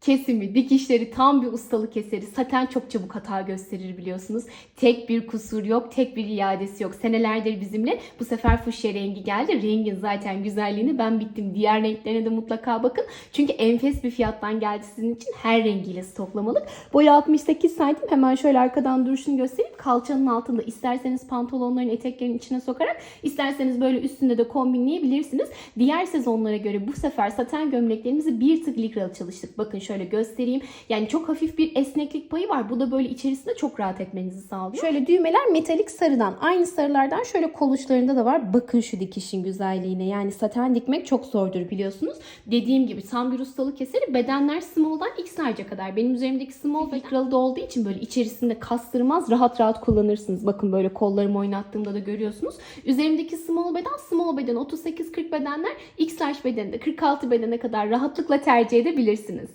Kesimi, dikişleri tam bir ustalık eseri. Saten çok çabuk hata gösterir biliyorsunuz. Tek bir kusur yok, tek bir iadesi yok. Senelerdir bizimle bu sefer fuşya rengi geldi. Rengin zaten güzelliğini ben bittim. Diğer renklerine de mutlaka bakın. Çünkü enfes bir fiyattan geldi sizin için. Her rengiyle stoklamalık. Boyu 68 santim. Hemen şöyle arkadan duruşunu göstereyim. Kalçanın altında isterseniz pantolonların eteklerin içine sokarak isterseniz böyle üstünde de kombinleyebilirsiniz. Diğer sezonlara göre bu sefer saten gömleklerimizi bir tık likralı çalıştık. Bakın şöyle göstereyim. Yani çok hafif bir esneklik payı var. Bu da böyle içerisinde çok rahat etmenizi sağlıyor. Şöyle düğmeler metalik sarıdan. Aynı sarılardan şöyle kol uçlarında da var. Bakın şu dikişin güzelliğine. Yani saten dikmek çok zordur biliyorsunuz. Dediğim gibi tam bir ustalık eseri. Bedenler small'dan X large'a kadar. Benim üzerimdeki small ve kralı da olduğu için böyle içerisinde kastırmaz. Rahat rahat kullanırsınız. Bakın böyle kollarımı oynattığımda da görüyorsunuz. Üzerimdeki small beden, small beden 38-40 bedenler X large bedeninde 46 bedene kadar rahatlıkla tercih edebilirsiniz.